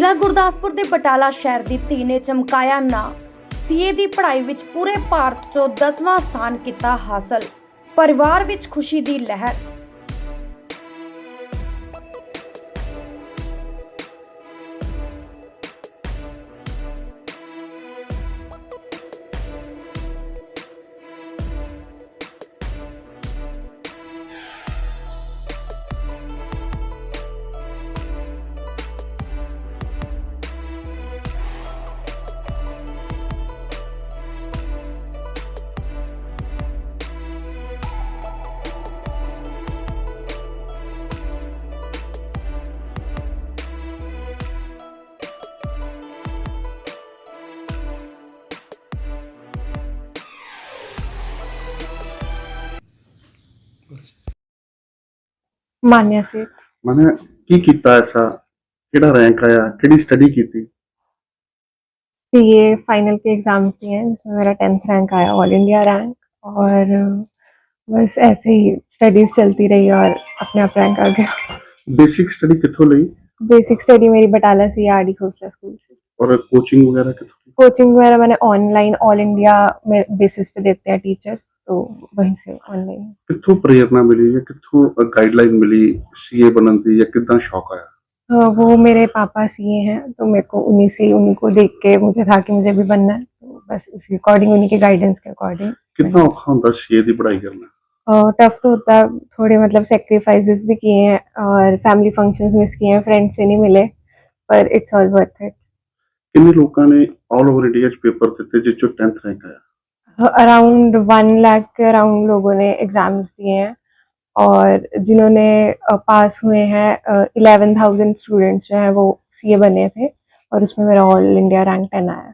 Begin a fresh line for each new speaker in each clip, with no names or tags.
ਜ਼ਿਲ੍ਹਾ ਗੁਰਦਾਸਪੁਰ ਦੇ ਬਟਾਲਾ ਸ਼ਹਿਰ ਦੀ ਧੀ ਨੇ ਚਮਕਾਇਆ ਨਾਂ। ਸੀਏ ਦੀ ਪੜ੍ਹਾਈ ਵਿੱਚ ਪੂਰੇ ਭਾਰਤ 'ਚੋਂ 10ਵਾਂ ਸਥਾਨ ਕੀਤਾ ਹਾਸਲ। ਪਰਿਵਾਰ ਵਿੱਚ ਖੁਸ਼ੀ ਦੀ ਲਹਿਰ।
मानिया ਮਾਨਿਆ ਸੀ
ਮਨੇ ਕੀ ਕੀਤਾ ਐਸਾ ਕਿਹੜਾ ਰੈਂਕ ਆਇਆ ਕਿਹੜੀ ਸਟੱਡੀ ਕੀਤੀ
सीए फाइनल के एग्ज़ाम्स दिए हैं जिसमें मेरा टेंथ रैंक आया ऑल इंडिया रैंक और बस ऐसे ही स्टडीज़ चलती रही और अपने आप रैंक आ गया।
बेसिक स्टडी किथों ली?
बेसिक स्टडी मेरी बटाला से आर खोसला स्कूल से।
और कोचिंग वगैरह किथों
कोचिंग वगैरह मैंने ऑनलाइन ऑल इंडिया में बेसिस पे देते हैं टीचर्स तो वहीं से ऑनलाइन
कितों प्रेरणा मिली या कितों गाइडलाइन मिली सीए बनने की या कितना शौक आया?
तो वो मेरे पापा सीए हैं तो मेरे को उन्हीं से उन्हीं को देख के मुझे था कि मुझे भी बनना है तो बस उसी अकॉर्डिंग उन्हीं के गाइडेंस के अकॉर्डिंग
कितना औखा होता है सीए की पढ़ाई करना?
टफ तो होता है थोड़े मतलब सेक्रीफाइसेस भी किए हैं और फैमिली फ़ंक्शंस मिस किए हैं फ्रेंड्स से नहीं मिले पर इट्स ऑल वर्थ इट
ਕਿੰਨੇ ਲੋਕਾਂ ਨੇ ਆਲ ਓਵਰ इंडिया ਚ पेपर ਦਿੱਤੇ ਜਿਸ ਚੋਂ 10th रैंक आया
अराउंड वन लाख के अराउंड लोगों ने एग्जाम्स दिए हैं और जिन्होंने पास हुए हैं इलेवन थाउजेंड स्टूडेंट्स जो हैं वो सीए बने थे और उसमें मेरा ऑल इंडिया रैंक टेन आया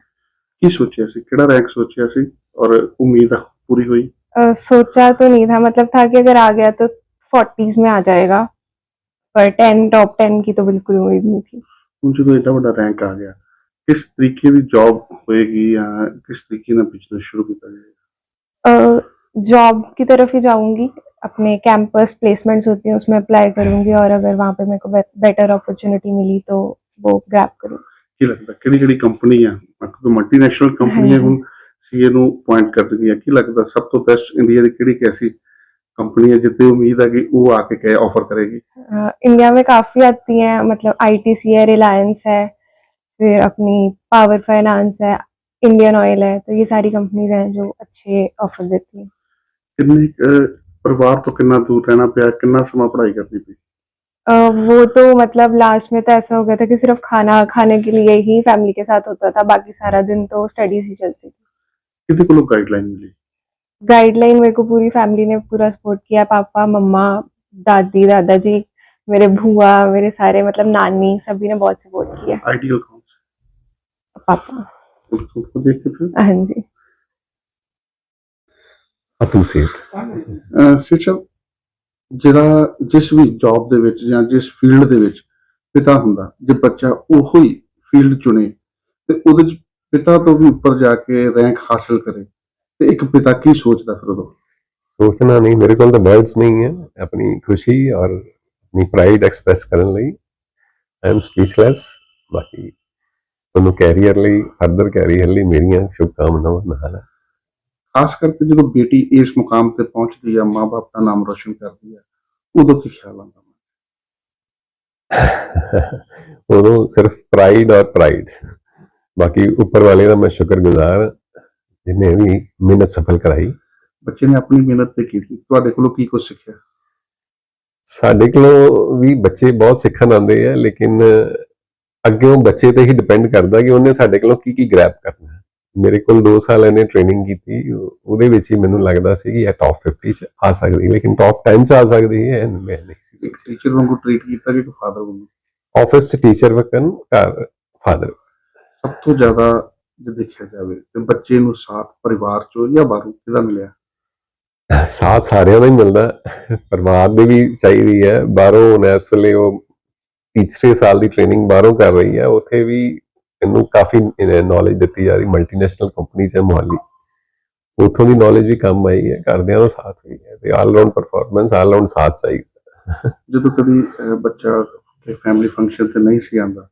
ਕੀ ਸੋਚਿਆ ਸੀ ਕਿਹੜਾ ਰੈਂਕ ਸੋਚਿਆ ਸੀ ਔਰ ਉਮੀਦ ਪੂਰੀ ਹੋਈ
अ, सोचा तो नहीं था मतलब था कि अगर आ गया तो फोर्टीज में आ जाएगा पर टेन टॉप टेन की तो बिल्कुल उम्मीद नहीं थी
ਹੁਣ ਜਦੋਂ ਏਡਾ ਵੱਡਾ ਰੈਂਕ ਆ ਗਿਆ ਕਿਸ ਤਰੀਕੇ ਦੀ ਜੌਬ ਹੋਏਗੀ ਜਾਂ ਕਿਸ ਤਰੀਕੇ ਨਾਲ ਬਿਜ਼ਨਸ ਸ਼ੁਰੂ ਕੀਤਾ ਜਾਏਗਾ
जॉब की तरफ ही जाऊंगी अपने कैंपस प्लेसमेंट्स होती हैं उसमें अप्लाई करूंगी और अगर वहाँ पे मेरे को बेटर अपॉर्चुनिटी मिली तो वो ग्रैब करूँ
ਕੀ ਲੱਗਦਾ ਕਿਹੜੀ ਕਿਹੜੀ ਕੰਪਨੀ ਆ ਕਿਉਂਕਿ ਮਲਟੀਨੈਸ਼ਨਲ ਕੰਪਨੀਆਂ
ਹਾਂਜੀ।
ਹੁਣ ਸੀਏ ਨੂੰ ਪੁਆਇੰਟ ਕਰਦੀਆਂ ਕੀ ਲੱਗਦਾ ਸਭ ਤੋਂ ਬੈਸਟ ਇੰਡੀਆ ਦੀ ਕਿਹੜੀ ਕੈਸੀ ਕੰਪਨੀ ਹੈ ਜਿੱਤੇ ਉਮੀਦ ਹੈ ਕਿ ਉਹ ਆ ਕੇ ਕਹੇ ਆਫਰ ਕਰੇਗੀ
अ, इंडिया में काफ़ी आती हैं मतलब आईटीसी है रिलायंस है फिर अपनी पावर फाइनेंस है इंडियन ऑयल है तो ये सारी कंपनीज़ हैं जो अच्छे ऑफ़र देती हैं।
कितने परिवार तो कितना दूर रहना पड़ा कितना समय पढ़ाई करनी
पड़ी वो तो मतलब लास्ट में तो ऐसा हो गया था कि सिर्फ़ खाना खाने के लिए ही फैमिली के साथ होता था बाकी सारा दिन तो स्टडीज़ ही चलती थी।
ਕਿਹਦੇ को गाइडलाइन मिली?
गाइडलाइन मेरे को पूरी फैमिली ने पूरा सपोर्ट किया पापा मम्मा दादी दादाजी मेरे भूआ मेरे सारे मतलब नानी सभी ने बहुत सपोर्ट किया।
आइडियल कौन?
पापा ਹਾਂਜੀ।
ਅਤੁਲ ਸੇਠ
ਜਿਹੜਾ ਜਿਸ ਵੀ ਜੌਬ ਦੇ ਵਿੱਚ ਜਾਂ ਜਿਸ ਫੀਲਡ ਦੇ ਵਿੱਚ ਪਿਤਾ ਹੁੰਦਾ ਜੇ ਬੱਚਾ ਉਹੋ ਹੀ ਫੀਲਡ ਚੁਣੇ ਤੇ ਉਹਦੇ ਵਿੱਚ ਪਿਤਾ ਤੋਂ ਵੀ ਉੱਪਰ ਜਾ ਕੇ ਰੈਂਕ ਹਾਸਲ ਕਰੇ ਤੇ ਇੱਕ ਪਿਤਾ ਕੀ ਸੋਚਦਾ ਫਿਰ ਉਦੋਂ
ਸੋਚਣਾ ਨਹੀਂ ਮੇਰੇ ਕੋਲ ਤਾਂ ਵਰਡਸ ਨਹੀਂ ਹੈ। ਆਪਣੀ ਖੁਸ਼ੀ ਔਰ ਆਪਣੀ ਪ੍ਰਾਈਡ ਐਕਸਪ੍ਰੈਸ ਕਰਨ ਲਈ ਆਈ ਐਮ ਸਪੀਚਲੈਸ ਬਾਕੀ ਤੁਹਾਨੂੰ ਕੈਰੀਅਰ ਲਈ ਫਰਦਰ ਕੈਰੀਅਰ ਲਈ ਮੇਰੀਆਂ ਸ਼ੁਭਕਾਮਨਾਵਾਂ ਨਾਲ ਹੈ।
ਖਾਸ ਕਰਕੇ ਜਦੋਂ ਬੇਟੀ ਇਸ ਮੁਕਾਮ ਤੇ ਪਹੁੰਚਦੀ ਆ ਮਾਪੇ ਦਾ ਨਾਮ ਰੋਸ਼ਨ ਕਰਦੀ ਆ ਉਦੋਂ ਕੀ ਖਿਆਲ ਆਉਂਦਾ?
ਉਦੋਂ ਸਿਰਫ ਪ੍ਰਾਈਡ ਔਰ ਪ੍ਰਾਈਡ ਬਾਕੀ ਉੱਪਰ ਵਾਲੇ ਦਾ ਮੈਂ ਸ਼ੁਕਰਗੁਜ਼ਾਰ ਹਾਂ, ਜਿਨੇ ਵੀ ਮਿਹਨਤ ਸਫਲ ਕਰਾਈ।
ਬੱਚੇ ਨੇ ਆਪਣੀ ਮਿਹਨਤ ਤੇ ਕੀਤੀ। ਤੁਹਾਡੇ ਕੋਲੋਂ ਕੀ ਕੁਝ ਸਿੱਖਿਆ?
ਸਾਡੇ ਕੋਲੋਂ ਵੀ ਬੱਚੇ ਬਹੁਤ ਸਿੱਖਣ ਆਉਂਦੇ ਆ ਲੇਕਿਨ ਅੱਗੇ ਉਹ ਬੱਚੇ ਤੇ ਹੀ ਡਿਪੈਂਡ ਕਰਦਾ ਕਿ ਉਹਨੇ ਸਾਡੇ ਕੋਲੋਂ ਕੀ ਕੀ ਗ੍ਰੈਬ ਕਰਨਾ ਹੈ। ਮੇਰੇ ਕੋਲ 2 ਸਾਲ ਇਹਨੇ ਟ੍ਰੇਨਿੰਗ ਕੀਤੀ ਉਹ- ਉਹਦੇ ਵਿੱਚ ਹੀ ਮੈਨੂੰ ਲੱਗਦਾ ਸੀ ਕਿ ਇਹ ਟੌਪ 50 ਚ ਆ ਸਕਦੀ ਲੇਕਿਨ ਟੌਪ 10 ਚ ਆ ਸਕਦੀ ਹੈ ਮੈਂ ਨਹੀਂ ਸੀ
ਇੱਕ ਟੀਚਰ ਵਾਂਗੂ ਟ੍ਰੀਟ ਕੀਤਾ ਕਿ ਫਾਦਰ ਵਾਂਗੂ?
ਆਫਿਸ ਟੀਚਰ ਵਕਨ ਘਰ ਫਾਦਰ
ਸਭ ਤੋਂ ਜ਼ਿਆਦਾ ਜੇ ਦੇਖਿਆ ਜਾਵੇ ਤੇ ਬੱਚੇ ਨੂੰ ਸਾਥ ਪਰਿਵਾਰ ਚੋਂ ਜਾਂ ਬਾਹਰੋਂ ਕਿਹਦਾ ਮਿਲਿਆ?
ਸਾਥ ਸਾਰਿਆਂ ਦਾ ਹੀ ਮਿਲਦਾ। ਪਰਿਵਾਰ ਦੇ ਵੀ ਚਾਹੀਦੀ ਹੈ। ਬਾਹਰੋਂ ਹੁਣ ਇਸ ਵੇਲੇ ਉਹ ਤੀਸਰੇ ਸਾਲ ਦੀ ਟ੍ਰੇਨਿੰਗ ਬਾਹਰੋਂ ਕਰ ਰਹੀ ਹੈ ਉੱਥੇ ਵੀ ਇਹਨੂੰ ਕਾਫੀ ਨੌਲੇਜ ਦਿੱਤੀ ਜਾ ਰਹੀ ਮਲਟੀਨੈਸ਼ਨਲ ਕੰਪਨੀ ਚ ਮੋਹਾਲੀ। ਉੱਥੋਂ ਦੀ ਨੌਲੇਜ ਵੀ ਕੰਮ ਆਈ ਹੈ ਘਰਦਿਆਂ ਦਾ ਸਾਥ ਵੀ ਹੈ ਤੇ all round performance all round ਸਾਥ ਚਾਹੀਦਾ।
ਜਦੋਂ ਕਦੀ ਬੱਚਾ ਫੈਮਿਲੀ ਫੰਕਸ਼ਨ ਤੇ ਨਹੀਂ ਸੀ ਆਂਦਾ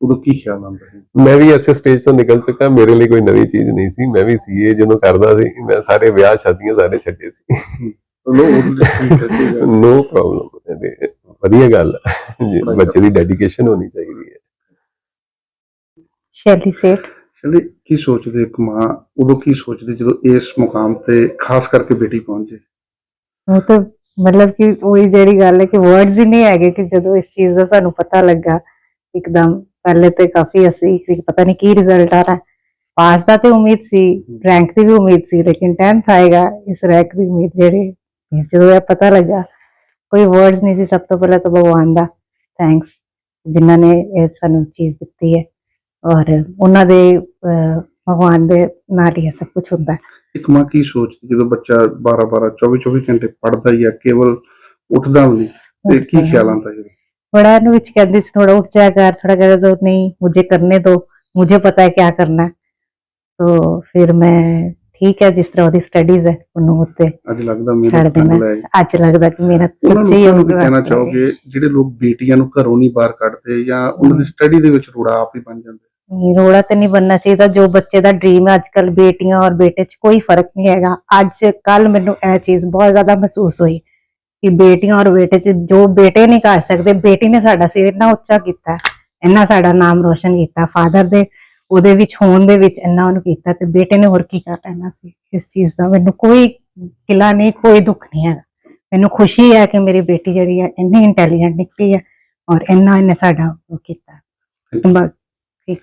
ਉਦੋਂ ਕੀ ਖਿਆਲ ਆਉਂਦਾ ਹੈ
ਮੈਂ ਵੀ ਐਸੇ ਸਟੇਜ ਤੋਂ ਨਿਕਲ ਚੁੱਕਾ ਮੇਰੇ ਲਈ ਕੋਈ ਨਵੀਂ ਚੀਜ਼ ਨਹੀਂ ਸੀ ਮੈਂ ਵੀ ਸੀਏ ਜਦੋਂ ਕਰਦਾ ਸੀ ਮੈਂ ਸਾਰੇ ਵਿਆਹ ਸ਼ਾਦੀਆਂ ਸਾਰੇ ਛੱਡੇ ਸੀ।
ਜੀ।
ਨੋ ਪ੍ਰੋਬਲਮ ਵਧੀਆ ਗੱਲ ਹੈ। ਜੀ, ਬੱਚੇ ਦੀ ਡੈਡੀਕੇਸ਼ਨ ਹੋਣੀ ਚਾਹੀਦੀ ਹੈ।
ਸ਼ੈਲੀ ਸੇਠ।
ਚਲੇ ਕੀ ਸੋਚਦੇ ਇੱਕ ਮਾਂ? ਉਦੋਂ ਕੀ ਸੋਚਦੀ ਜਦੋਂ ਇਸ ਮੁਕਾਮ ਤੇ ਖਾਸ ਕਰਕੇ ਬੇਟੀ ਪਹੁੰਚੇ
ਉਹ ਤਾਂ ਮਤਲਬ ਕਿ ਉਹੀ ਜਿਹੜੀ ਗੱਲ ਹੈ ਕਿ ਵਰਡਸ ਹੀ ਨਹੀਂ ਹੈਗੇ ਕਿ ਜਦੋਂ ਇਸ ਚੀਜ਼ ਦਾ ਸਾਨੂੰ ਪਤਾ ਲੱਗਾ ਇੱਕਦਮ ਪਹਿਲੇ ਤੇ ਕਾਫੀ ਅਸੀਂ ਕਿ ਪਤਾ ਨਹੀਂ ਕੀ ਰਿਜ਼ਲਟ ਆ ਰਹਾ। ਪਾਸ ਦਾ ਤੇ ਉਮੀਦ ਸੀ ਰੈਂਕ ਦੀ ਵੀ ਉਮੀਦ ਸੀ ਲੇਕਿਨ 10th ਆਏਗਾ ਇਸ ਰੈਂਕ ਦੀ ਉਮੀਦ ਜਿਹੜੀ ਜਦੋਂ ਇਹ ਪਤਾ ਲੱਗਾ ਕੋਈ ਵਰਡਸ ਨਹੀਂ ਸੀ ਸਭ ਤੋਂ ਪਹਿਲਾਂ ਤਾਂ ਭਗਵਾਨ ਦਾ ਥੈਂਕਸ ਜਿਨ੍ਹਾਂ ਨੇ ਇਹ ਸਾਨੂੰ ਚੀਜ਼ ਦਿੱਤੀ ਹੈ ਔਰ ਉਹਨਾਂ ਦੇ ਅਹ, ਭਗਵਾਨ ਦੇ ਨਾਲ ਹੀ ਇਹ ਸਭ ਕੁਝ ਹੁੰਦਾ ਹੈ
ਇੱਕ ਮਾਂ ਕੀ ਸੋਚਦੀ ਜਦੋਂ ਬੱਚਾ 12 12 24 24 ਘੰਟੇ ਪੜਦਾ ਹੀ ਆ ਕੇਵਲ ਉੱਠਦਾ ਵੀ ਨਹੀਂ ਤੇ ਕੀ ਖਿਆਲ ਆਉਂਦਾ ਜੀ
बड़ा नु विच कहती थी थोड़ा उठ जाया कर थोड़ा कहते तो नहीं मुझे करने दो मुझे पता है क्या करना है तो फिर मैं ਠੀਕ ਹੈ ਜਿਸ ਤਰ੍ਹਾਂ ਉਹਦੀ ਸਟੱਡੀਜ਼ ਹੈ ਉਹਨੂੰ ਉੱਤੇ
ਅੱਜ ਲੱਗਦਾ ਮੇਰਾ
ਛੱਡ ਦੇਣਾ। ਹੈ ਅੱਜ ਲੱਗਦਾ
ਕਿ
ਮੇਰਾ
ਸੱਚੀ ਹੀ ਉਹ ਕਹਿਣਾ ਚਾਹੋਗੇ ਜਿਹੜੇ ਲੋਕ ਬੇਟੀਆਂ ਨੂੰ ਘਰੋਂ ਨਹੀਂ ਬਾਹਰ ਕੱਢਦੇ ਜਾਂ ਉਹਨਾਂ ਦੀ ਸਟੱਡੀ ਦੇ ਵਿੱਚ ਰੋੜਾ ਆਪ ਹੀ ਬਣ ਜਾਂਦਾ ਨਹੀਂ
ਰੋੜਾ ਤਾਂ ਨਹੀਂ ਬੰਨਣਾ ਚਾਹੀਦਾ। ਜੋ ਬੱਚੇ ਦਾ ਡ੍ਰੀਮ ਹੈ ਅੱਜਕੱਲ ਬੇਟੀਆਂ ਔਰ ਬੇਟੇ 'ਚ ਕੋਈ ਫ਼ਰਕ ਨਹੀਂ ਹੈਗਾ। ਅੱਜ ਕੱਲ ਮੈਨੂੰ ਇਹ ਚੀਜ਼ ਬਹੁਤ ਜ਼ਿਆਦਾ ਮਹਿਸੂਸ ਹੋਈ ਕਿ ਬੇਟੀਆਂ ਔਰ ਬੇਟੇ 'ਚ ਜੋ ਬੇਟੇ ਨਹੀਂ ਕਰ ਸਕਦੇ ਬੇਟੀ ਨੇ ਸਾਡਾ ਸਿਰ ਇੰਨਾ ਉੱਚਾ ਕੀਤਾ ਇੰਨਾ ਸਾਡਾ ਨਾਮ ਰੋਸ਼ਨ ਕੀਤਾ ਫਾਦਰ ਦੇ ਉਹਦੇ ਵਿੱਚ ਹੋਣ ਦੇ ਵਿੱਚ ਇੰਨਾ ਉਹਨੂੰ ਕੀਤਾ ਤੇ ਬੇਟੇ ਨੇ ਹੋਰ ਕੀ ਕਰ ਲੈਣਾ ਸੀ? ਇਸ ਚੀਜ਼ ਦਾ ਮੈਨੂੰ ਕੋਈ ਗਿਲਾ ਨਹੀਂ, ਕੋਈ ਦੁੱਖ ਨਹੀਂ ਹੈਗਾ। ਮੈਨੂੰ ਖੁਸ਼ੀ ਹੈ ਕਿ ਮੇਰੀ ਬੇਟੀ ਜਿਹੜੀ ਹੈ ਇੰਨੀ ਇੰਟੈਲੀਜੈਂਟ ਨਿਕਲੀ ਹੈ ਔਰ ਇੰਨਾ ਇਹਨੇ ਸਾਡਾ ਉਹ ਕੀਤਾ। ਠੀਕ।